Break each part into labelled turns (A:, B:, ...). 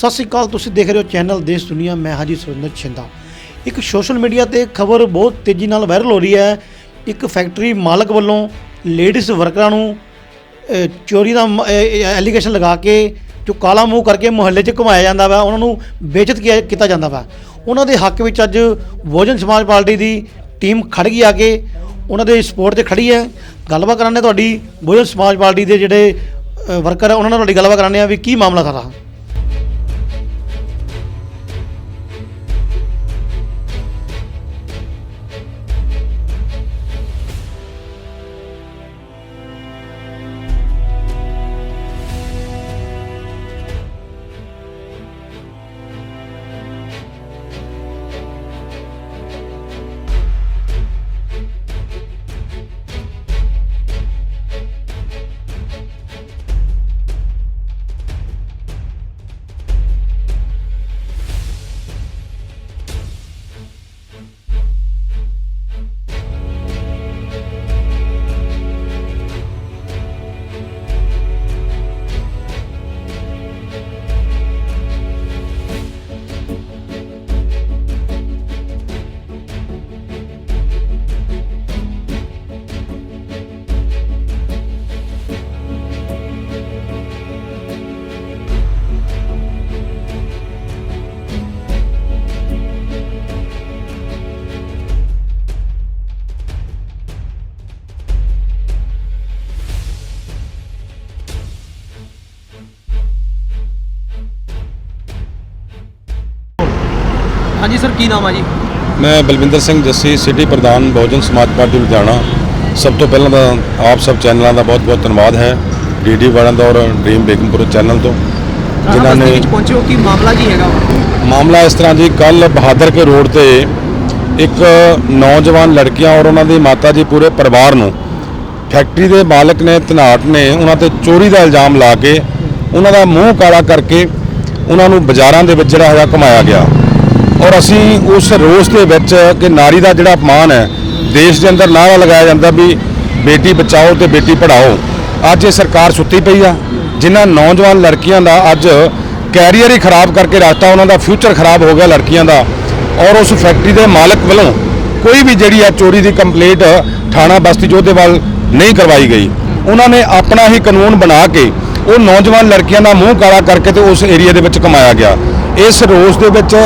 A: ਸਤਿ ਸ੍ਰੀ ਅਕਾਲ, ਤੁਸੀਂ ਦੇਖ ਰਹੇ ਹੋ ਚੈਨਲ ਦੇਸ਼ ਦੁਨੀਆ, ਮੈਂ ਹਾਜੀ ਸੁਰਿੰਦਰ ਛਿੰਦਾ। ਇੱਕ ਸੋਸ਼ਲ ਮੀਡੀਆ ਤੇ ਖਬਰ ਬਹੁਤ ਤੇਜ਼ੀ ਨਾਲ ਵਾਇਰਲ ਹੋ ਰਹੀ ਹੈ। ਇੱਕ ਫੈਕਟਰੀ ਮਾਲਕ ਵੱਲੋਂ ਲੇਡੀਜ਼ ਵਰਕਰਾਂ ਨੂੰ ਚੋਰੀ ਦਾ ਐਲੀਗੇਸ਼ਨ ਲਗਾ ਕੇ ਜੋ ਕਾਲਾ ਮੂੰਹ ਕਰਕੇ ਮੁਹੱਲੇ 'ਚ ਘੁਮਾਇਆ ਜਾਂਦਾ ਵਾ, ਉਹਨਾਂ ਨੂੰ ਬੇਇੱਜ਼ਤ ਕੀਆ- ਕੀਤਾ ਜਾਂਦਾ ਵਾ। ਉਹਨਾਂ ਦੇ ਹੱਕ ਵਿੱਚ ਅੱਜ ਬਹੁਜਨ ਸਮਾਜ ਪਾਰਟੀ ਦੀ ਟੀਮ ਖੜ ਗਈ ਆ ਕੇ, ਉਹਨਾਂ ਦੇ ਸਪੋਰਟ ਤੇ ਖੜੀ ਹੈ। ਗੱਲਬਾਤ ਕਰਾਂਗੇ ਤੁਹਾਡੀ ਬਹੁਜਨ ਸਮਾਜ ਪਾਰਟੀ ਦੇ ਜਿਹੜੇ ਵਰਕਰ ਆ, ਉਹਨਾਂ ਨਾਲ ਤੁਹਾਡੀ ਗੱਲਬਾਤ ਕਰਾਂਗੇ ਆ ਵੀ ਕੀ ਮਾਮਲਾ ਸਾਰਾ।
B: ਹਾਂਜੀ ਸਰ ਕੀ ਨਾਮ ਆ ਜੀ?
C: ਮੈਂ ਬਲਵਿੰਦਰ ਸਿੰਘ ਜੱਸੀ ਸਿਟੀ ਪ੍ਰਧਾਨ ਬਹੁਜਨ ਸਮਾਜ ਪਾਰਟੀ ਲੁਧਿਆਣਾ। ਸਭ ਤੋਂ ਪਹਿਲਾਂ ਤਾਂ ਆਪ ਸਭ ਚੈਨਲਾਂ ਦਾ ਬਹੁਤ-ਬਹੁਤ ਧੰਨਵਾਦ ਹੈ। ਡੀਡੀ ਵਾਲਿਆਂ ਦਾ ਔਰ ਡ੍ਰੀਮ ਬੇਗਮਪੁਰ ਚੈਨਲ ਤੋਂ। ਜਿਨ੍ਹਾਂ
B: ਨੇ ਵਿੱਚ ਪਹੁੰਚੇ ਹੋ ਕੀ ਮਾਮਲਾ ਕੀ ਹੈਗਾ?
C: ਮਾਮਲਾ ਇਸ ਤਰ੍ਹਾਂ ਜੀ ਕੱਲ ਬਹਾਦਰ ਕੇ ਰੋਡ ਤੇ ਇੱਕ ਨੌਜਵਾਨ ਲੜਕੀਆਂ ਔਰ ਉਹਨਾਂ ਦੀ ਮਾਤਾ ਜੀ ਪੂਰੇ ਪਰਿਵਾਰ ਨੂੰ ਫੈਕਟਰੀ ਦੇ ਮਾਲਕ ਨੇ ਧਨਾਟ ਨੇ ਉਹਨਾਂ ਤੇ ਚੋਰੀ ਦਾ ਇਲਜ਼ਾਮ ਲਾ ਕੇ ਉਹਨਾਂ ਦਾ ਮੂੰਹ ਕਾਲਾ ਕਰਕੇ ਉਹਨਾਂ ਨੂੰ ਬਾਜ਼ਾਰਾਂ ਦੇ ਵਿੱਚ ਜਿਹੜਾ ਹੈਗਾ ਘੁਮਾਇਆ ਗਿਆ। ਔਰ ਅਸੀਂ ਉਸ ਰੋਸ ਦੇ ਵਿੱਚ ਕਿ ਨਾਰੀ ਦਾ ਜਿਹੜਾ ਅਪਮਾਨ ਹੈ, ਦੇਸ਼ ਦੇ ਅੰਦਰ ਨਾਰਾ ਲਗਾਇਆ ਜਾਂਦਾ ਵੀ ਬੇਟੀ ਬਚਾਓ ਤੇ ਬੇਟੀ ਪੜ੍ਹਾਓ। ਅੱਜ ਇਹ ਸਰਕਾਰ ਸੁੱਤੀ ਪਈ ਆ, ਜਿਨ੍ਹਾਂ ਨੌਜਵਾਨ ਲੜਕੀਆਂ ਦਾ ਅੱਜ ਕੈਰੀਅਰ ਹੀ ਖਰਾਬ ਕਰਕੇ ਰੱਖਤਾ ਉਹਨਾਂ ਦਾ ਫਿਊਚਰ ਖਰਾਬ ਹੋ ਗਿਆ ਲੜਕੀਆਂ ਦਾ। ਔਰ ਉਸ ਫੈਕਟਰੀ ਦੇ ਮਾਲਕ ਵੱਲੋਂ ਕੋਈ ਵੀ ਜਿਹੜੀ ਆ ਚੋਰੀ ਦੀ ਕੰਪਲੇਂਟ ਥਾਣਾ ਬਸਤੀ ਜੋਧੇਵਾਲ ਨਹੀਂ ਕਰਵਾਈ ਗਈ। ਉਹਨਾਂ ਨੇ ਆਪਣਾ ਹੀ ਕਾਨੂੰਨ ਬਣਾ ਕੇ ਉਹ ਨੌਜਵਾਨ ਲੜਕੀਆਂ ਦਾ ਮੂੰਹ ਕਾਲਾ ਕਰਕੇ ਤੇ ਉਸ ਏਰੀਆ ਦੇ ਵਿੱਚ ਕਮਾਇਆ ਗਿਆ। ਇਸ ਰੋਸ ਦੇ ਵਿੱਚ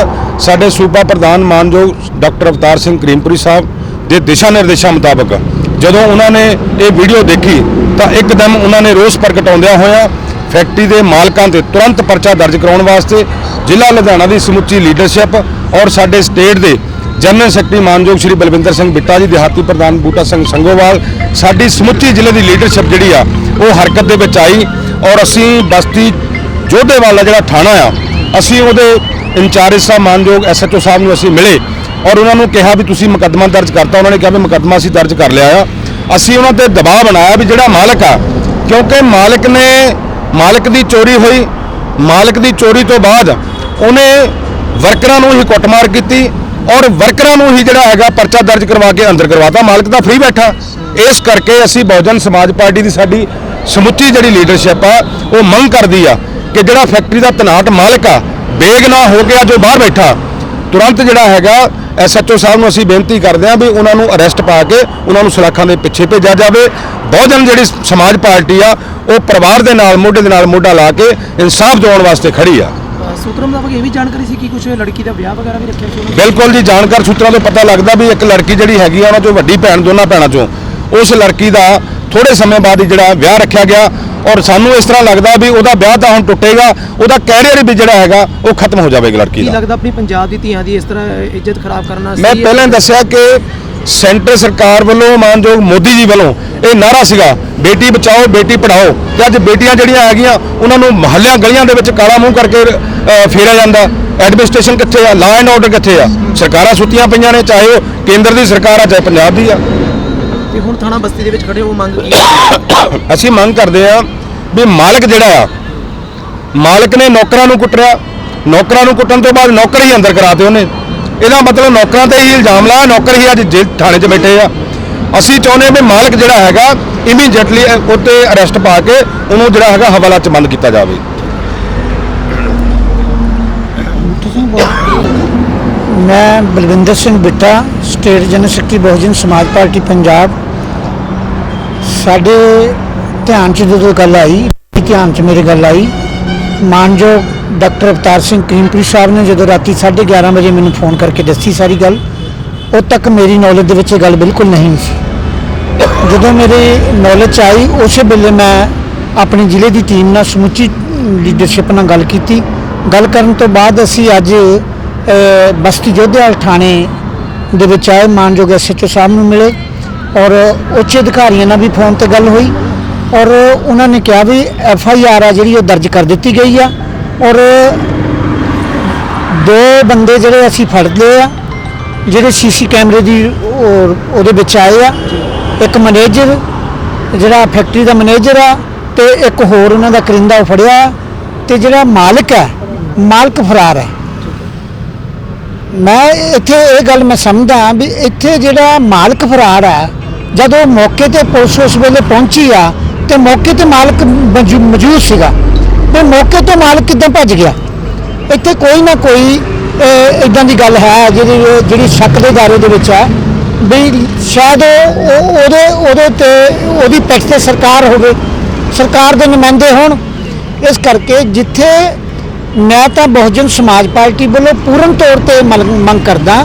C: ਸਾਡੇ ਸੂਬਾ ਪ੍ਰਧਾਨ ਮਾਨਯੋਗ ਡਾਕਟਰ ਅਵਤਾਰ ਸਿੰਘ ਕਰੀਮਪੁਰੀ ਸਾਹਿਬ ਦੇ ਦਿਸ਼ਾ ਨਿਰਦੇਸ਼ਾਂ ਮੁਤਾਬਕ, ਜਦੋਂ ਉਹਨਾਂ ਨੇ ਇਹ ਵੀਡੀਓ ਦੇਖੀ, ਤਾਂ ਇੱਕਦਮ ਉਹਨਾਂ ਨੇ ਰੋਸ ਪ੍ਰਗਟਾਉਂਦਿਆਂ ਹੋਇਆਂ ਫੈਕਟਰੀ ਦੇ ਮਾਲਕਾਂ ਤੇ ਤੁਰੰਤ ਪਰਚਾ ਦਰਜ ਕਰਾਉਣ ਵਾਸਤੇ ਜ਼ਿਲ੍ਹਾ ਲੁਧਿਆਣਾ ਦੀ ਸਮੁੱਚੀ ਲੀਡਰਸ਼ਿਪ ਔਰ ਸਾਡੇ ਸਟੇਟ ਦੇ ਜਨਰਲ ਸੈਕਟਰੀ ਮਾਨਯੋਗ ਸ਼੍ਰੀ ਬਲਵਿੰਦਰ ਸਿੰਘ ਬਿੱਟਾ ਜੀ, ਦਿਹਾਤੀ ਪ੍ਰਧਾਨ ਬੂਟਾ ਸਿੰਘ ਸੰਗੋਵਾਲ, ਸਾਡੀ ਸਮੁੱਚੀ ਜ਼ਿਲ੍ਹੇ ਦੀ ਲੀਡਰਸ਼ਿਪ ਜਿਹੜੀ ਆ, ਉਹ ਹਰਕਤ ਦੇ ਵਿੱਚ ਆਈ ਔਰ ਅਸੀਂ ਬਸਤੀ ਜੋਧੇਵਾਲ ਦਾ ਜਿਹੜਾ ਥਾਣਾ ਆ ਅਸੀਂ ਉਹਦੇ ਇੰਚਾਰਜ ਸਾਹਿਬ, ਮਾਨਯੋਗ ਐਸਐਚਓ ਸਾਹਿਬ ਨੂੰ ਅਸੀਂ ਮਿਲੇ ਔਰ ਉਹਨਾਂ ਨੂੰ ਕਿਹਾ ਵੀ ਤੁਸੀਂ ਮੁਕੱਦਮਾ ਦਰਜ ਕਰਤਾ। ਉਹਨਾਂ ਨੇ ਕਿਹਾ ਵੀ ਮੁਕੱਦਮਾ ਅਸੀਂ ਦਰਜ ਕਰ ਲਿਆ ਆ। ਅਸੀਂ ਉਹਨਾਂ ਤੇ ਦਬਾਅ ਬਣਾਇਆ ਵੀ ਜਿਹੜਾ ਮਾਲਕ ਆ, ਕਿਉਂਕਿ ਮਾਲਕ ਨੇ, ਮਾਲਕ ਦੀ ਚੋਰੀ ਹੋਈ, ਮਾਲਕ ਦੀ ਚੋਰੀ ਤੋਂ ਬਾਅਦ ਉਹਨੇ ਵਰਕਰਾਂ ਨੂੰ ਹੀ ਕੁੱਟਮਾਰ ਕੀਤੀ ਔਰ ਵਰਕਰਾਂ ਨੂੰ ਹੀ ਜਿਹੜਾ ਹੈਗਾ ਪਰਚਾ ਦਰਜ ਕਰਵਾ ਕੇ ਅੰਦਰ ਕਰਵਾਤਾ। ਮਾਲਕ ਤਾਂ ਫ੍ਰੀ ਬੈਠਾ। ਇਸ ਕਰਕੇ ਅਸੀਂ ਬਹੁਜਨ ਸਮਾਜ ਪਾਰਟੀ ਦੀ ਸਾਡੀ ਸਮੁੱਚੀ ਜਿਹੜੀ ਲੀਡਰਸ਼ਿਪ ਆ, ਉਹ ਮੰਗ ਕਰਦੀ ਆ ਕਿ ਜਿਹੜਾ ਫੈਕਟਰੀ ਦਾ ਤਨਾਟ ਮਾਲਕ ਆ ਬੇਗਨਾ ਹੋ ਗਿਆ ਜੋ ਬਾਹਰ ਬੈਠਾ। ਤੁਰੰਤ ਜਿਹੜਾ ਹੈਗਾ ਐਸਐਚਓ ਸਾਹਿਬ ਨੂੰ ਅਸੀਂ ਬੇਨਤੀ ਕਰਦੇ ਹਾਂ ਵੀ ਉਹਨਾਂ ਨੂੰ ਅਰੈਸਟ ਪਾ ਕੇ ਉਹਨਾਂ ਨੂੰ ਸਲਾਖਾਂ ਦੇ ਪਿੱਛੇ ਭੇਜਿਆ ਜਾਵੇ। ਬਹੁਜਨ ਜਿਹੜੀ ਸਮਾਜ ਪਾਰਟੀ ਆ ਉਹ ਪਰਿਵਾਰ ਦੇ ਨਾਲ ਮੋਢੇ ਦੇ ਨਾਲ ਮੋਢਾ ਲਾ ਕੇ ਇਨਸਾਫ ਦਿਵਾਉਣ ਵਾਸਤੇ ਖੜੀ ਆ।
B: ਸੂਤਰਾਂ ਮੁਤਾਬਕ ਇਹ ਵੀ ਜਾਣਕਾਰੀ ਸੀ ਕਿ ਕੁਝ ਲੜਕੀ ਦਾ ਵਿਆਹ ਵਗੈਰਾ ਵੀ ਰੱਖਿਆ ਸੀ
C: ਬਿਲਕੁਲ ਜੀ ਜਾਣਕਾਰ ਸੂਤਰਾਂ ਤੋਂ ਪਤਾ ਲੱਗਦਾ ਵੀ ਇੱਕ ਲੜਕੀ ਜਿਹੜੀ ਹੈਗੀ ਆ ਉਹਨਾਂ ਚੋਂ ਵੱਡੀ ਭੈਣ ਦੋਨਾਂ ਭੈਣਾਂ ਚੋਂ। ਉਸ ਲੜਕੀ ਦਾ ਥੋੜੇ ਸਮੇਂ ਬਾਅਦ ਹੀ ਜਿਹੜਾ ਵਿਆਹ ਰੱਖਿਆ ਗਿਆ। ਔਰ ਸਾਨੂੰ ਇਸ ਤਰ੍ਹਾਂ ਲੱਗਦਾ ਵੀ ਉਹਦਾ ਵਿਆਹ ਤਾਂ ਹੁਣ ਟੁੱਟੇਗਾ ਉਹਦਾ ਕੈਰੀਅਰ ਵੀ ਜਿਹੜਾ ਹੈਗਾ ਉਹ ਖਤਮ ਹੋ ਜਾਵੇਗਾ ਲੜਕੀ
B: ਕੀ
C: ਦਾ।
B: ਲੱਗਦਾ ਆਪਣੀ ਪੰਜਾਬ ਦੀ ਧੀਆਂ ਦੀ ਇਸ ਤਰ੍ਹਾਂ ਇੱਜ਼ਤ ਖਰਾਬ ਕਰਨਾ
C: ਮੈਂ
B: ਸਹੀ ਹੈ?
C: ਪਹਿਲਾਂ ਹੀ ਦੱਸਿਆ ਕਿ ਸੈਂਟਰ ਸਰਕਾਰ ਵੱਲੋਂ ਮਾਨਯੋਗ ਮੋਦੀ ਜੀ ਵੱਲੋਂ ਇਹ ਨਾਰਾ ਸੀਗਾ ਬੇਟੀ ਬਚਾਓ ਬੇਟੀ ਪੜਾਓ ਤੇ ਅੱਜ ਬੇਟੀਆਂ ਜਿਹੜੀਆਂ ਹੈਗੀਆਂ ਉਹਨਾਂ ਨੂੰ ਮਹੱਲਿਆਂ ਗਲੀਆਂ ਦੇ ਵਿੱਚ ਕਾਲਾ ਮੂੰਹ ਕਰਕੇ ਅਹ, ਫੇਰਿਆ ਜਾਂਦਾ। ਐਡਮਿਨਿਸਟ੍ਰੇਸ਼ਨ ਕਿੱਥੇ ਆ? ਲਾ ਐਂਡ ਆਰਡਰ ਕਿੱਥੇ ਆ? ਸਰਕਾਰਾਂ ਸੁੱਤੀਆਂ ਪਈਆਂ ਨੇ ਚਾਹੇ ਉਹ ਕੇਂਦਰ ਦੀ ਸਰਕਾਰ ਆ ਚਾਹੇ ਪੰਜਾਬ ਦੀ ਆ।
B: ਤੇ ਹੁਣ ਥਾਣਾ ਬਸਤੀ ਦੇ ਵਿੱਚ ਖੜੇ ਹੋ ਮੰਗ ਕੀ?
C: ਅਸੀਂ ਮੰਗ ਕਰਦੇ ਆ ਵੀ ਮਾਲਕ ਜਿਹੜਾ ਆ ਮਾਲਕ ਨੇ ਨੌਕਰਾਂ ਨੂੰ ਕੁੱਟਿਆ ਨੌਕਰਾਂ ਨੂੰ ਕੁੱਟਣ ਤੋਂ ਬਾਅਦ ਨੌਕਰ ਹੀ ਅੰਦਰ ਕਰਾਤੇ ਉਹਨੇ। ਇਹਦਾ ਮਤਲਬ ਨੌਕਰਾਂ ਤੇ ਹੀ ਇਲਜ਼ਾਮ ਲਾਇਆ ਨੌਕਰ ਹੀ ਅੱਜ ਜੇਲ੍ਹ ਥਾਣੇ 'ਚ ਬੈਠੇ ਆ। ਅਸੀਂ ਚਾਹੁੰਦੇ ਵੀ ਮਾਲਕ ਜਿਹੜਾ ਹੈਗਾ ਇਮੀਡੀਏਟਲੀ ਉੱਤੇ ਅਰੈਸਟ ਪਾ ਕੇ ਉਹਨੂੰ ਜਿਹੜਾ ਹੈਗਾ ਹਵਾਲਾ 'ਚ ਬੰਦ ਕੀਤਾ ਜਾਵੇ।
B: ਤੁਸੀਂ
D: ਮੈਂ Balwinder Singh Bitta, state general secretary Bahujan Samaj Party, Punjab. ਸਾਡੇ ਧਿਆਨ 'ਚ ਜਦੋਂ ਗੱਲ ਆਈ ਧਿਆਨ 'ਚ ਮੇਰੇ ਗੱਲ ਆਈ, ਮਾਨਯੋਗ ਡਾਕਟਰ ਅਵਤਾਰ ਸਿੰਘ ਕਰੀਮਪੁਰੀ ਸਾਹਿਬ ਨੇ ਜਦੋਂ ਰਾਤੀ 11:30 ਵਜੇ ਮੈਨੂੰ ਫੋਨ ਕਰਕੇ ਦੱਸੀ ਸਾਰੀ ਗੱਲ ਉਦੋਂ ਤੱਕ ਮੇਰੀ ਨੌਲੇਜ ਦੇ ਵਿੱਚ ਇਹ ਗੱਲ ਬਿਲਕੁਲ ਨਹੀਂ ਸੀ। ਜਦੋਂ ਮੇਰੀ ਨੌਲੇਜ 'ਚ ਆਈ, ਉਸੇ ਵੇਲੇ ਮੈਂ ਆਪਣੇ ਜ਼ਿਲ੍ਹੇ ਦੀ ਟੀਮ ਨਾਲ ਸਮੁੱਚੀ ਲੀਡਰਸ਼ਿਪ ਨਾਲ ਗੱਲ ਕੀਤੀ। ਗੱਲ ਕਰਨ ਤੋਂ ਬਾਅਦ ਅਸੀਂ ਅੱਜ ਬਸਤੀ ਜੋਧੇਵਾਲ ਥਾਣੇ ਦੇ ਵਿੱਚ ਆਏ। ਮਾਨਯੋਗ ਐਸਐਚਓ ਸਾਹਿਬ ਨੂੰ ਮਿਲੇ ਔਰ ਉੱਚ ਅਧਿਕਾਰੀਆਂ ਨਾਲ ਵੀ ਫੋਨ ਤੇ ਗੱਲ ਹੋਈ ਔਰ ਉਹਨਾਂ ਨੇ ਕਿਹਾ ਵੀ ਐਫ ਆਈ ਆਰ ਆ ਜਿਹੜੀ ਉਹ ਦਰਜ ਕਰ ਦਿੱਤੀ ਗਈ ਆ ਔਰ ਦੋ ਬੰਦੇ ਜਿਹੜੇ ਅਸੀਂ ਫੜ ਲਏ ਆ, ਜਿਹੜੇ ਸੀਸੀ ਕੈਮਰੇ ਦੀ ਉਹਦੇ ਵਿੱਚ ਆਏ ਆ। ਇੱਕ ਮੈਨੇਜਰ, ਜਿਹੜਾ ਫੈਕਟਰੀ ਦਾ ਮੈਨੇਜਰ ਆ ਤੇ ਇੱਕ ਹੋਰ ਉਹਨਾਂ ਦਾ ਕਰਿੰਦਾ ਫੜਿਆ ਆ ਤੇ ਜਿਹੜਾ ਮਾਲਕ ਹੈ ਮਾਲਕ ਫਰਾਰ ਹੈ ਮੈਂ ਇੱਥੇ ਇਹ ਗੱਲ ਮੈਂ ਸਮਝਦਾ ਵੀ ਇੱਥੇ ਜਿਹੜਾ ਮਾਲਕ ਫਰਾਰ ਹੈ ਜਦੋਂ ਮੌਕੇ ਤੇ ਪੁਲਿਸ ਉਸ ਵੇਲੇ ਪਹੁੰਚੀ ਆ, ਤੇ ਮੌਕੇ ਤੇ ਮਾਲਕ ਮੌਜੂ- ਮੌਜੂਦ ਸੀਗਾ। ਤੇ ਮੌਕੇ ਤੋਂ ਮਾਲਕ ਕਿੱਦਾਂ ਭੱਜ ਗਿਆ? ਇੱਥੇ ਕੋਈ ਨਾ ਕੋਈ ਇਦਾਂ ਦੀ ਗੱਲ ਹੈ ਜਿਹੜੀ ਜਿਹੜੀ ਸ਼ੱਕ ਦੇ ਦਾਇਰੇ ਦੇ ਵਿੱਚ ਹੈ ਵੀ ਸ਼ਾਇਦ ਉਹ, ਉਹਦੇ ਉਹਦੇ ਤੇ ਉਹਦੀ ਪਿੱਠ ਤੇ ਸਰਕਾਰ ਹੋਵੇ, ਸਰਕਾਰ ਦੇ ਨੁਮਾਇੰਦੇ ਹੋਣ। ਇਸ ਕਰਕੇ ਜਿੱਥੇ ਮੈਂ ਤਾਂ ਬਹੁਜਨ ਸਮਾਜ ਪਾਰਟੀ ਵੱਲੋਂ ਪੂਰਨ ਤੌਰ ਤੇ ਮੰਗ ਕਰਦਾ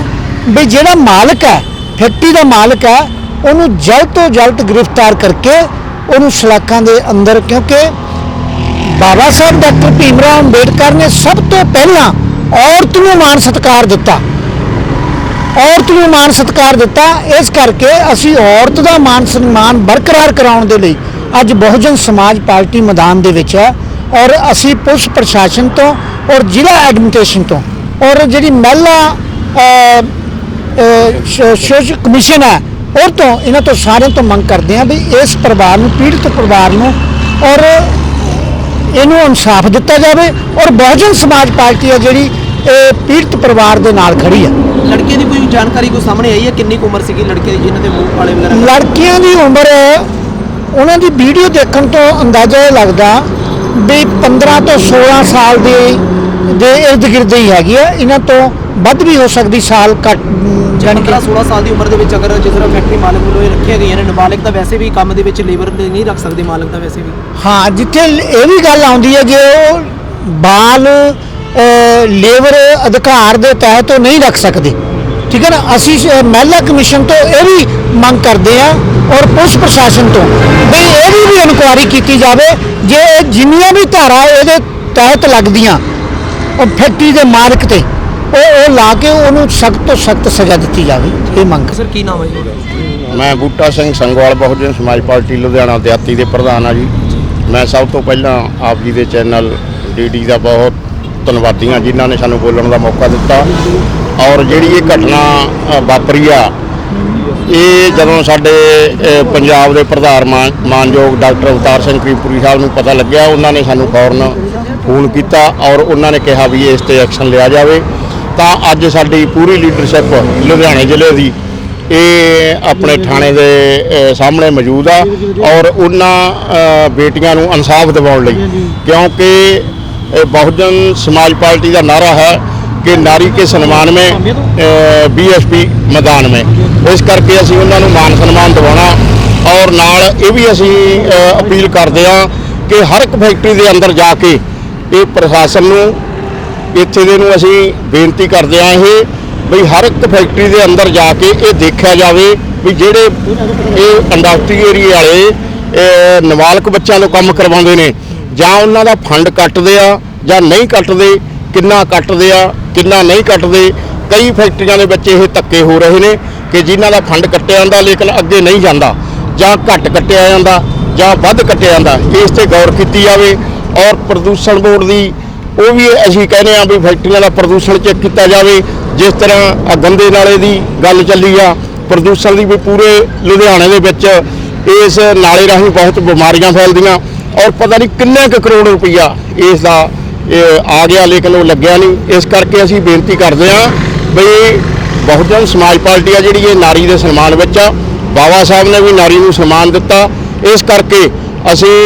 D: ਵੀ ਜਿਹੜਾ ਮਾਲਕ ਹੈ, ਫੈਕਟਰੀ ਦਾ ਮਾਲਕ ਹੈ, ਉਹਨੂੰ ਜਲਦ ਤੋਂ ਜਲਦ ਗ੍ਰਿਫਤਾਰ ਕਰਕੇ ਉਹਨੂੰ ਸਲਾਖਾਂ ਦੇ ਅੰਦਰ ਕਿਉਂਕਿ ਬਾਬਾ ਸਾਹਿਬ ਡਾਕਟਰ ਭੀਮਰਾਓ ਅੰਬੇਡਕਰ ਨੇ ਸਭ ਤੋਂ ਪਹਿਲਾਂ ਔਰਤ ਨੂੰ ਮਾਣ ਸਤਿਕਾਰ ਦਿੱਤਾ। ਔਰਤ ਨੂੰ ਮਾਣ ਸਤਿਕਾਰ ਦਿੱਤਾ, ਇਸ ਕਰਕੇ ਅਸੀਂ ਔਰਤ ਦਾ ਮਾਣ ਸਨਮਾਨ ਬਰਕਰਾਰ ਕਰਾਉਣ ਦੇ ਲਈ ਅੱਜ ਬਹੁਜਨ ਸਮਾਜ ਪਾਰਟੀ ਮੈਦਾਨ ਦੇ ਵਿੱਚ ਹੈ। ਔਰ ਅਸੀਂ ਪੁਲਿਸ ਪ੍ਰਸ਼ਾਸਨ ਤੋਂ ਔਰ ਜ਼ਿਲ੍ਹਾ ਐਡਮਿਨਿਸਟ੍ਰੇਸ਼ਨ ਤੋਂ ਔਰ ਜਿਹੜੀ ਮਹਿਲਾ ਅਹ, ਅਹ, ਸ਼- ਸ਼ੋਸ਼ ਕਮਿਸ਼ਨ ਹੈ ਉਹ ਤੋਂ ਇਹਨਾਂ ਤੋਂ ਸਾਰਿਆਂ ਤੋਂ ਮੰਗ ਕਰਦੇ ਹਾਂ ਵੀ ਇਸ ਪਰਿਵਾਰ ਨੂੰ ਪੀੜਤ ਪਰਿਵਾਰ ਨੂੰ ਔਰ ਇਹਨੂੰ ਇਨਸਾਫ ਦਿੱਤਾ ਜਾਵੇ ਔਰ ਬਹੁਜਨ ਸਮਾਜ ਪਾਰਟੀ ਹੈ ਜਿਹੜੀ ਇਹ ਪੀੜਤ ਪਰਿਵਾਰ ਦੇ ਨਾਲ ਖੜੀ ਹੈ।
B: ਲੜਕੇ ਦੀ ਕੋਈ ਜਾਣਕਾਰੀ ਕੋਈ ਸਾਹਮਣੇ ਆਈ ਹੈ? ਕਿੰਨੀ ਕੁ ਉਮਰ ਸੀਗੀ ਲੜਕੇ ਦੀ ਜਿਨ੍ਹਾਂ ਦੇ ਮੂੰਹ ਵਾਲੇ ਵਗੈਰਾ?
D: ਲੜਕੀਆਂ ਦੀ ਉਮਰ ਉਹਨਾਂ ਦੀ ਵੀਡੀਓ ਦੇਖਣ ਤੋਂ ਅੰਦਾਜ਼ਾ ਇਹ ਲੱਗਦਾ ਵੀ 15 ਤੋਂ 16 ਸਾਲ ਦੇ ਦੇ ਇਰਦ ਗਿਰਦ ਹੀ ਹੈਗੀ ਆ। ਇਹਨਾਂ ਤੋਂ ਵੱਧ ਵੀ ਹੋ ਸਕਦੀ ਸਾਲ ਘੱਟ ਜਾਣੀ ਕਿ
B: 15 16 ਸਾਲ ਦੀ ਉਮਰ ਦੇ ਵਿੱਚ ਅਗਰ ਜਿਸ ਤਰ੍ਹਾਂ ਫੈਕਟਰੀ ਮਾਲਕ ਵੱਲੋਂ ਇਹ ਰੱਖੀਆਂ ਗਈਆਂ ਨੇ ਨਾਬਾਲਗ ਤਾਂ ਵੈਸੇ ਵੀ ਕੰਮ ਦੇ ਵਿੱਚ ਲੇਬਰ ਨਹੀਂ ਰੱਖ ਸਕਦੇ ਮਾਲਕ ਤਾਂ ਵੈਸੇ ਵੀ।
D: ਹਾਂ ਜਿੱਥੇ ਇਹ ਵੀ ਗੱਲ ਆਉਂਦੀ ਹੈ ਜੇ ਉਹ ਬਾਲ ਲੇਬਰ ਅਧਿਕਾਰ ਦੇ ਤਹਿਤ ਉਹ ਨਹੀਂ ਰੱਖ ਸਕਦੇ। ਠੀਕ ਹੈ ਨਾ? ਅਸੀਂ ਮਹਿਲਾ ਕਮਿਸ਼ਨ ਤੋਂ ਇਹ ਵੀ ਮੰਗ ਕਰਦੇ ਆ ਔਰ ਪੁਲਿਸ ਪ੍ਰਸ਼ਾਸਨ ਤੋਂ ਵੀ ਇਹ ਵੀ ਵੀ ਇਨਕੁਆਇਰੀ ਕੀਤੀ ਜਾਵੇ ਜੇ ਇਹ ਜਿੰਨੀਆਂ ਵੀ ਧਾਰਾ ਇਹਦੇ ਤਹਿਤ ਲੱਗਦੀਆਂ ਉਹ ਫੈਕਟਰੀ ਦੇ ਮਾਲਕ ਤੇ ਉਹ ਉਹ ਲਾ ਕੇ ਉਹਨੂੰ ਸਖਤ ਤੋਂ ਸਖਤ ਸਜ਼ਾ ਦਿੱਤੀ ਜਾਵੇ ਇਹ ਮੰਗ
B: ਸਰ ਕੀ ਨਾਮ ਹੈ ਜੀ
E: ਮੈਂ ਬੂਟਾ ਸਿੰਘ ਸੰਗਵਾਲ ਬਹੁਜਨ ਸਮਾਜ ਪਾਰਟੀ ਲੁਧਿਆਣਾ ਦਿਹਾਤੀ ਦੇ ਪ੍ਰਧਾਨ ਆ ਜੀ। ਮੈਂ ਸਭ ਤੋਂ ਪਹਿਲਾਂ ਆਪ ਜੀ ਦੇ ਚੈਨਲ ਡੀਡੀ ਦਾ ਬਹੁਤ ਧੰਨਵਾਦੀ ਹਾਂ ਜਿਨ੍ਹਾਂ ਨੇ ਸਾਨੂੰ ਬੋਲਣ ਦਾ ਮੌਕਾ ਦਿੱਤਾ। ਔਰ ਜਿਹੜੀ ਇਹ ਘਟਨਾ ਵਾਪਰੀ ਆ, ਇਹ ਜਦੋਂ ਸਾਡੇ ਪੰਜਾਬ ਦੇ ਪ੍ਰਧਾਨ ਮਾਨ- ਮਾਨਯੋਗ ਡਾਕਟਰ ਅਵਤਾਰ ਸਿੰਘ ਕਰੀਮਪੁਰੀ ਸਾਹਿਬ ਨੂੰ ਪਤਾ ਲੱਗਿਆ, ਉਹਨਾਂ ਨੇ ਸਾਨੂੰ ਫੌਰਨ ਫੋਨ ਕੀਤਾ ਔਰ ਉਹਨਾਂ ਨੇ ਕਿਹਾ ਵੀ ਇਸ ਤੇ ਐਕਸ਼ਨ ਲਿਆ ਜਾਵੇ। ਤਾਂ ਅੱਜ ਸਾਡੀ ਪੂਰੀ ਲੀਡਰਸ਼ਿਪ ਲੁਧਿਆਣੇ ਜ਼ਿਲ੍ਹੇ ਦੀ, ਇਹ ਆਪਣੇ ਥਾਣੇ ਦੇ ਸਾਹਮਣੇ ਮੌਜੂਦ ਆ ਔਰ ਉਹਨਾਂ ਬੇਟੀਆਂ ਨੂੰ ਇਨਸਾਫ ਦਿਵਾਉਣ ਲਈ। ਕਿਉਂਕਿ ਇਹ ਬਹੁਜਨ ਸਮਾਜ ਪਾਰਟੀ ਦਾ ਨਾਰਾ ਹੈ ਕਿ ਨਾਰੀ ਕੇ ਸਨਮਾਨ में ਬੀਐਸਪੀ ਮੈਦਾਨ में ਇਸ ਕਰਕੇ ਅਸੀਂ ਉਹਨਾਂ ਨੂੰ ਮਾਨ ਸਨਮਾਨ ਦਿਵਾਉਣਾ ਔਰ ਨਾਲ ਇਹ ਵੀ ਅਸੀਂ ਅਪੀਲ ਕਰਦੇ ਹਾਂ ਕਿ ਹਰ ਇੱਕ ਫੈਕਟਰੀ ਦੇ ਅੰਦਰ ਜਾ ਕੇ ਇਹ ਪ੍ਰਸ਼ਾਸਨ ਨੂੰ, ਇੱਥੇ ਦੇ ਨੂੰ ਅਸੀਂ ਬੇਨਤੀ ਕਰਦੇ ਹਾਂ ਇਹ ਵੀ ਹਰ ਇੱਕ ਫੈਕਟਰੀ ਦੇ ਅੰਦਰ ਜਾ ਕੇ ਇਹ ਦੇਖਿਆ ਜਾਵੇ ਵੀ ਜਿਹੜੇ ਇਹ ਇੰਡਸਟਰੀ ਏਰੀਆ ਵਾਲੇ, ਇਹ ਬੱਚਿਆਂ ਤੋਂ ਕੰਮ ਕਰਵਾਉਂਦੇ ਨੇ ਜਾਂ ਉਹਨਾਂ ਦਾ ਫੰਡ ਕੱਟਦੇ ਆ ਜਾਂ ਨਹੀਂ ਕੱਟਦੇ, ਕਿੰਨਾ ਕੱਟਦੇ ਆ, ਕਿੰਨਾ ਨਹੀਂ ਕੱਟਦੇ, ਕਈ ਫੈਕਟਰੀਆਂ ਦੇ ਵਿੱਚ ਇਹ ਧੱਕੇ ਹੋ ਰਹੇ ਨੇ ਕਿ ਜਿਨ੍ਹਾਂ ਦਾ ਫੰਡ ਕੱਟਿਆ ਜਾਂਦਾ ਲੇਕਿਨ ਅੱਗੇ ਨਹੀਂ ਜਾਂਦਾ, ਜਾਂ ਘੱਟ ਕੱਟਿਆ ਜਾਂਦਾ, ਜਾਂ ਵੱਧ ਕੱਟਿਆ ਜਾਂਦਾ, ਇਸ ਤੇ ਗੌਰ ਕੀਤੀ ਜਾਵੇ। ਔਰ ਪ੍ਰਦੂਸ਼ਣ ਬੋਰਡ ਦੀ ਉਹ ਵੀ ਅਸੀਂ ਕਹਿੰਦੇ ਆ ਵੀ ਫੈਕਟਰੀਆਂ ਦਾ ਪ੍ਰਦੂਸ਼ਣ ਚੈੱਕ ਕੀਤਾ ਜਾਵੇ, ਜਿਸ ਤਰ੍ਹਾਂ ਗੰਦੇ ਨਾਲੇ ਦੀ ਗੱਲ ਚੱਲੀ ਆ, ਪ੍ਰਦੂਸ਼ਣ ਦੀ ਵੀ ਪੂਰੇ ਲੁਧਿਆਣੇ ਦੇ ਵਿੱਚ ਇਸ ਨਾਲੇ ਰਾਹੀਂ ਬਹੁਤ ਬਿਮਾਰੀਆਂ ਫੈਲਦੀਆਂ। ਔਰ ਪਤਾ ਨਹੀਂ ਕਿੰਨੇ ਕੁ ਕਰੋੜ ਰੁਪਈਆ ਇਸ ਦਾ ਆ ਗਿਆ ਲੇਕਿਨ ਉਹ ਲੱਗਿਆ ਨਹੀਂ। ਇਸ ਕਰਕੇ ਅਸੀਂ ਬੇਨਤੀ ਕਰਦੇ ਹਾਂ ਬਈ ਬਹੁਜਨ ਸਮਾਜ ਪਾਰਟੀ ਆ ਜਿਹੜੀ ਇਹ ਨਾਰੀ ਦੇ ਸਨਮਾਨ ਵਿੱਚ ਆ। ਬਾਬਾ ਸਾਹਿਬ ਨੇ ਵੀ ਨਾਰੀ ਨੂੰ ਸਨਮਾਨ ਦਿੱਤਾ। ਇਸ ਕਰਕੇ ਅਸੀਂ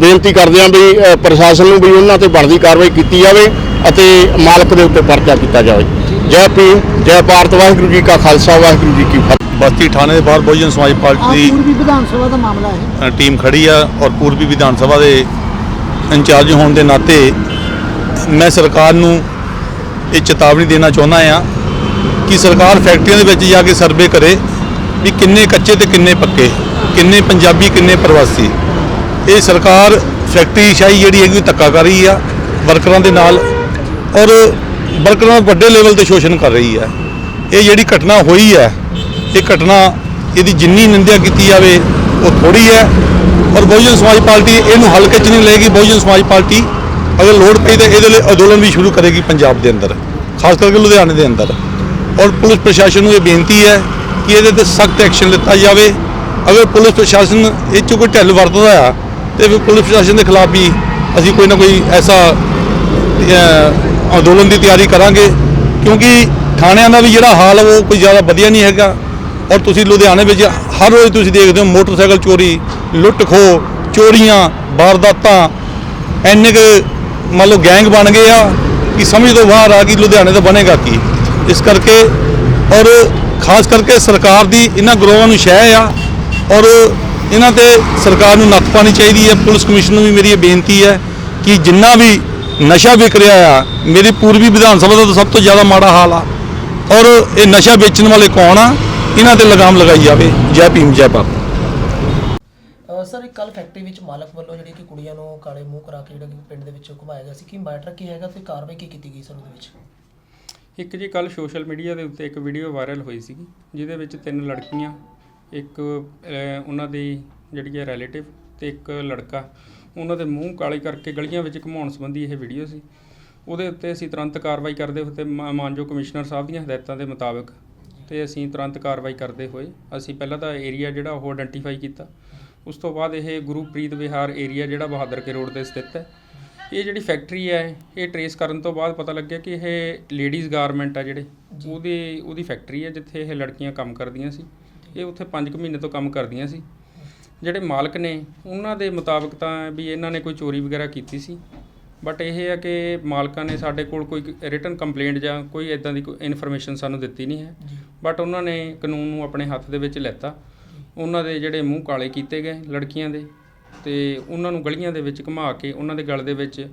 E: ਬੇਨਤੀ ਕਰਦੇ ਹਾਂ ਵੀ ਪ੍ਰਸ਼ਾਸਨ ਨੂੰ ਵੀ ਉਹਨਾਂ ਤੇ ਬਣਦੀ ਕਾਰਵਾਈ ਕੀਤੀ ਜਾਵੇ ਅਤੇ ਮਾਲਕ ਦੇ ਉੱਤੇ ਪਰਚਾ ਕੀਤਾ ਜਾਵੇ। ਜੈ ਭੀਮ ਜੈ ਭਾਰਤ ਵਾਹਿਗੁਰੂ ਜੀ ਕਾ ਖਾਲਸਾ ਵਾਹਿਗੁਰੂ ਜੀ ਕੀ ਫਤਿਹ।
F: ਬਸਤੀ ਥਾਣੇ ਦੇ ਬਾਹਰ ਬਹੁਜਨ ਸਮਾਜ ਪਾਰਟੀ ਦੀ
G: ਪੂਰਬੀ ਵਿਧਾਨ ਸਭਾ ਦਾ ਮਾਮਲਾ ਹੈ।
F: ਟੀਮ ਖੜੀ ਆ ਔਰ ਪੂਰਬੀ ਵਿਧਾਨ ਸਭਾ ਦੇ ਇੰਚਾਰਜ ਹੋਣ ਦੇ ਨਾਤੇ ਮੈਂ ਸਰਕਾਰ ਨੂੰ ਇਹ ਚੇਤਾਵਨੀ ਦੇਣਾ ਚਾਹੁੰਦਾ ਆ ਕਿ ਸਰਕਾਰ ਫੈਕਟਰੀਆਂ ਦੇ ਵਿੱਚ ਜਾ ਕੇ ਸਰਵੇ ਕਰੇ ਵੀ ਕਿੰਨੇ ਕੱਚੇ ਤੇ ਕਿੰਨੇ ਪੱਕੇ ਕਿੰਨੇ ਪੰਜਾਬੀ ਕਿੰਨੇ ਪ੍ਰਵਾਸੀ। ਇਹ ਸਰਕਾਰ ਫੈਕਟਰੀ ਸ਼ਾਹੀ ਜਿਹੜੀ ਹੈਗੀ ਉਹ ਧੱਕਾ ਕਰ ਰਹੀ ਆ ਵਰਕਰਾਂ ਦੇ ਨਾਲ ਔਰ ਵਰਕਰਾਂ ਨੂੰ ਵੱਡੇ ਲੈਵਲ ਤੇ ਸ਼ੋਸ਼ਣ ਕਰ ਰਹੀ ਹੈ। ਇਹ ਜਿਹੜੀ ਘਟਨਾ ਹੋਈ ਹੈ, ਇਹ ਘਟਨਾ ਇਹਦੀ ਜਿੰਨੀ ਨਿੰਦਿਆ ਕੀਤੀ ਜਾਵੇ, ਉਹ ਥੋੜੀ ਹੈ। ਔਰ ਬਹੁਜਨ ਸਮਾਜ ਪਾਰਟੀ ਇਹਨੂੰ ਹਲਕੇ 'ਚ ਨਹੀਂ ਲਏਗੀ। ਬਹੁਜਨ ਸਮਾਜ ਪਾਰਟੀ ਅਗਰ ਲੋੜ ਪਈ ਤਾਂ ਇਹਦੇ ਲਈ ਅੰਦੋਲਨ ਵੀ ਸ਼ੁਰੂ ਕਰੇਗੀ ਪੰਜਾਬ ਦੇ ਅੰਦਰ, ਖਾਸ ਕਰਕੇ ਲੁਧਿਆਣੇ ਦੇ ਅੰਦਰ। ਔਰ ਪੁਲਿਸ ਪ੍ਰਸ਼ਾਸਨ ਨੂੰ ਇਹ ਬੇਨਤੀ ਹੈ ਕਿ ਇਹਦੇ ਤੇ ਸਖਤ ਐਕਸ਼ਨ ਲਿੱਤਾ ਜਾਵੇ। ਅਗਰ ਪੁਲਿਸ ਪ੍ਰਸ਼ਾਸਨ ਇਹ 'ਚ ਕੋਈ ਢਿੱਲ ਵਰਤਦਾ ਆ, ਤੇ ਫਿਰ ਪੁਲਿਸ ਪ੍ਰਸ਼ਾਸਨ ਦੇ ਖਿਲਾਫ ਵੀ ਅਸੀਂ ਕੋਈ ਨਾ ਕੋਈ ਐਸਾ ਅੰਦੋਲਨ ਦੀ ਤਿਆਰੀ ਕਰਾਂਗੇ, ਕਿਉਂਕਿ ਥਾਣਿਆਂ ਦਾ ਵੀ ਜਿਹੜਾ ਹਾਲ ਉਹ ਕੋਈ ਜ਼ਿਆਦਾ ਵਧੀਆ ਨਹੀਂ ਹੈਗਾ। ਔਰ ਤੁਸੀਂ ਲੁਧਿਆਣੇ ਵਿੱਚ ਹਰ ਰੋਜ਼ ਤੁਸੀਂ ਦੇਖਦੇ ਹੋ ਮੋਟਰਸਾਈਕਲ ਚੋਰੀ ਲੁੱਟ ਖੋਹ ਚੋਰੀਆਂ, ਵਾਰਦਾਤਾਂ, ਇੰਨੇ ਕੁ ਮੰਨ ਲਓ ਗੈਂਗ ਬਣ ਗਏ ਆ ਕਿ ਸਮਝ ਤੋਂ ਬਾਹਰ ਆ ਕਿ ਲੁਧਿਆਣੇ ਦਾ ਬਣੇਗਾ ਕੀ। ਇਸ ਕਰਕੇ ਔਰ ਖਾਸ ਕਰਕੇ ਸਰਕਾਰ ਦੀ ਇਹਨਾਂ ਗਰੋਹਾਂ ਨੂੰ ਸ਼ਹਿ ਆ, ਔਰ ਇਹਨਾਂ ਤੇ ਸਰਕਾਰ ਨੂੰ ਨੱਥ ਪਾਣੀ ਚਾਹੀਦੀ ਹੈ। ਪੁਲਿਸ ਕਮਿਸ਼ਨ ਨੂੰ ਵੀ ਮੇਰੀ ਇਹ ਬੇਨਤੀ ਹੈ ਕਿ ਜਿੰਨਾ ਵੀ ਨਸ਼ਾ ਵਿਕ ਰਿਹਾ ਆ। ਮੇਰੀ ਪੂਰਬੀ ਵਿਧਾਨ ਸਭਾ ਦਾ ਤਾਂ ਸਭ ਤੋਂ ਜ਼ਿਆਦਾ ਮਾੜਾ ਹਾਲ ਆ। ਔਰ ਇਹ ਨਸ਼ਾ ਵੇਚਣ ਵਾਲੇ ਕੌਣ ਆ? ਇਹਨਾਂ ਤੇ ਲਗਾਮ ਲਗਾਈ ਜਾਵੇ। ਜੈ ਭੀਮ ਜੈ ਭਾਰਤ।
H: ਸਰ ਇੱਕ ਕੱਲ ਫੈਕਟਰੀ ਵਿੱਚ ਮਾਲਕ ਵੱਲੋਂ ਜਿਹੜੀ ਕਿ ਕੁੜੀਆਂ ਨੂੰ ਕਾਲੇ ਮੂੰਹ ਕਰਾ ਕੇ ਜਿਹੜਾ ਕਿ ਪਿੰਡ ਦੇ ਵਿੱਚ ਘੁਮਾਇਆ ਗਿਆ ਸੀ ਕੀ ਮੈਟਰ ਕੀ ਹੈਗਾ ਤੇ ਕਾਰਵਾਈ ਕੀ ਕੀਤੀ ਗਈ ਸਰ ਉਹਦੇ ਵਿੱਚ?
I: ਇੱਕ ਜੀ ਕੱਲ ਸੋਸ਼ਲ ਮੀਡੀਆ ਦੇ ਉੱਤੇ ਇੱਕ ਵੀਡੀਓ ਵਾਇਰਲ ਹੋਈ ਸੀਗੀ ਜਿਹਦੇ ਵਿੱਚ ਤਿੰਨ ਲੜਕੀਆਂ ਇੱਕ ਉਹਨਾਂ ਦੀ ਜਿਹੜੀ ਹੈ ਰਿਲੇਟਿਵ ਤੇ ਇੱਕ ਲੜਕਾ ਉਹਨਾਂ ਦੇ ਮੂੰਹ ਕਾਲੇ ਕਰਕੇ ਗਲੀਆਂ ਵਿੱਚ ਘੁਮਾਉਣ ਸੰਬੰਧੀ ਇਹ ਵੀਡੀਓ ਸੀ। ਉਹਦੇ ਉੱਤੇ ਅਸੀਂ ਤੁਰੰਤ ਕਾਰਵਾਈ ਕਰਦੇ ਹੋਏ ਤੇ ਮਾ- ਮਾਨਯੋਗ ਕਮਿਸ਼ਨਰ ਸਾਹਿਬ ਦੀਆਂ ਹਦਾਇਤਾਂ ਦੇ ਮੁਤਾਬਕ ਤੇ ਅਸੀਂ ਤੁਰੰਤ ਕਾਰਵਾਈ ਕਰਦੇ ਹੋਏ ਅਸੀਂ ਪਹਿਲਾਂ ਤਾਂ ਏਰੀਆ ਜਿਹੜਾ ਉਹ ਆਇਡੈਂਟੀਫਾਈ ਕੀਤਾ। ਉਸ ਤੋਂ ਬਾਅਦ ਇਹ ਗੁਰੂਪ੍ਰੀਤ ਵਿਹਾਰ ਏਰੀਆ ਜਿਹੜਾ ਬਹਾਦਰ ਕੇ ਰੋਡ ਤੇ ਸਥਿਤ ਹੈ। ਇਹ ਜਿਹੜੀ ਫੈਕਟਰੀ ਹੈ ਇਹ ਟਰੇਸ ਕਰਨ ਤੋਂ ਬਾਅਦ ਪਤਾ ਲੱਗਿਆ ਕਿ ਇਹ ਲੇਡੀਜ਼ ਗਾਰਮੈਂਟ ਆ ਜਿਹੜੇ ਉਹਦੀ ਉਹਦੀ ਫੈਕਟਰੀ ਹੈ ਜਿੱਥੇ ਇਹ ਲੜਕੀਆਂ ਕੰਮ ਕਰਦੀਆਂ ਸੀ। ਇਹ ਉੱਥੇ 5 ਮਹੀਨੇ ਤੋਂ ਕੰਮ ਕਰਦੀਆਂ ਸੀ। ਜਿਹੜੇ ਮਾਲਕ ਨੇ ਉਹਨਾਂ ਦੇ ਮੁਤਾਬਕ ਤਾਂ ਵੀ ਇਹਨਾਂ ਨੇ ਕੋਈ ਚੋਰੀ ਵਗੈਰਾ ਕੀਤੀ ਸੀ। ਬਟ ਇਹ ਹੈ ਕਿ ਮਾਲਕਾਂ ਨੇ ਸਾਡੇ ਕੋਲ ਕੋਈ ਰਿਟਨ ਕੰਪਲੇਂਟ ਜਾਂ ਕੋਈ ਇਦਾਂ ਦੀ ਕੋਈ ਇਨਫੋਰਮੇਸ਼ਨ ਸਾਨੂੰ ਦਿੱਤੀ ਨਹੀਂ ਹੈ। ਬਟ ਉਹਨਾਂ ਨੇ ਕਾਨੂੰਨ ਨੂੰ ਆਪਣੇ ਹੱਥ ਦੇ ਵਿੱਚ ਲੈਤਾ। ਉਹਨਾਂ ਦੇ ਜਿਹੜੇ ਮੂੰਹ ਕਾਲੇ ਕੀਤੇ ਗਏ ਲੜਕੀਆਂ ਦੇ ਤੇ ਉਹਨਾਂ ਨੂੰ ਗਲੀਆਂ ਦੇ ਵਿੱਚ ਘੁਮਾ ਕੇ ਉਹਨਾਂ ਦੇ ਗਲ ਦੇ ਵਿੱਚ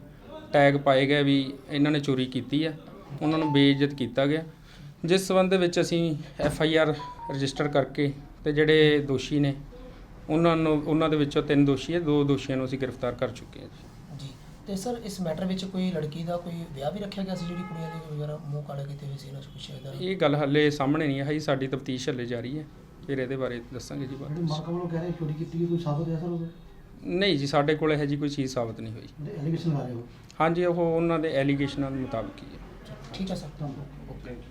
I: ਟੈਗ ਪਾਏ ਗਏ ਵੀ ਇਹਨਾਂ ਨੇ ਚੋਰੀ ਕੀਤੀ ਹੈ ਉਹਨਾਂ ਨੂੰ ਬੇਇੱਜ਼ਤ ਕੀਤਾ ਗਿਆ। ਜਿਸ ਸਬੰਧ ਦੇ ਵਿੱਚ ਅਸੀਂ ਐਫ ਆਈ ਆਰ ਰਜਿਸਟਰ ਕਰਕੇ ਤੇ ਜਿਹੜੇ ਦੋਸ਼ੀ ਨੇ ਉਹਨਾਂ ਨੂੰ ਉਹਨਾਂ ਦੇ ਵਿੱਚੋਂ ਤਿੰਨ ਦੋਸ਼ੀ ਹੈ ਦੋ ਦੋਸ਼ੀਆਂ ਨੂੰ ਅਸੀਂ ਗ੍ਰਿਫਤਾਰ ਕਰ ਚੁੱਕੇ ਹਾਂ ਜੀ।
H: ਜੀ ਤੇ ਸਰ ਇਸ ਮੈਟਰ ਵਿੱਚ ਕੋਈ ਲੜਕੀ ਦਾ ਕੋਈ ਵਿਆਹ ਵੀ ਰੱਖਿਆ ਗਿਆ ਸੀ ਜਿਹੜੀ ਕੁੜੀਆਂ ਦੇ ਵਗੈਰਾ ਮੂੰਹ ਕਾਲੇ ਕੀਤੇ ਹੋਏ ਸੀ ਇਹਨਾਂ ਕੁਛ ਇਹਦਾ
I: ਇਹ ਗੱਲ ਹੱਲੇ ਸਾਹਮਣੇ ਨਹੀਂ ਆਈ ਸਾਡੀ ਤਫਤੀਸ਼ ਹੱਲੇ ਜਾਰੀ ਹੈ। ਫਿਰ ਇਹਦੇ ਬਾਰੇ ਦੱਸਾਂਗੇ ਜੀ ਬਾਅਦ ਵਿੱਚ।
A: ਮਾਲਕ ਵੱਲੋਂ ਕਹਿ ਰਹੇ ਚੋਰੀ ਕੀਤੀ ਗਈ ਕੋਈ ਸਾਬਤ ਹੈ ਸਰ ਉਹਦੇ?
I: ਨਹੀਂ ਜੀ ਸਾਡੇ ਕੋਲ ਇਹੋ ਜੀ ਕੋਈ ਚੀਜ਼ ਸਾਬਤ ਨਹੀਂ ਹੋਈ।
A: ਐਲੀਗੇਸ਼ਨ ਲਾ ਰਹੇ ਹੋ
I: ਹਾਂਜੀ ਉਹ ਉਹਨਾਂ ਦੇ ਐਲੀਗੇਸ਼ਨਾਂ ਦੇ ਮੁਤਾਬਕ ਹੀ ਹੈ।
H: ਠੀਕ ਹੈ ਸਰ।
A: ਧੰਨਵਾਦ।
H: ਓਕੇ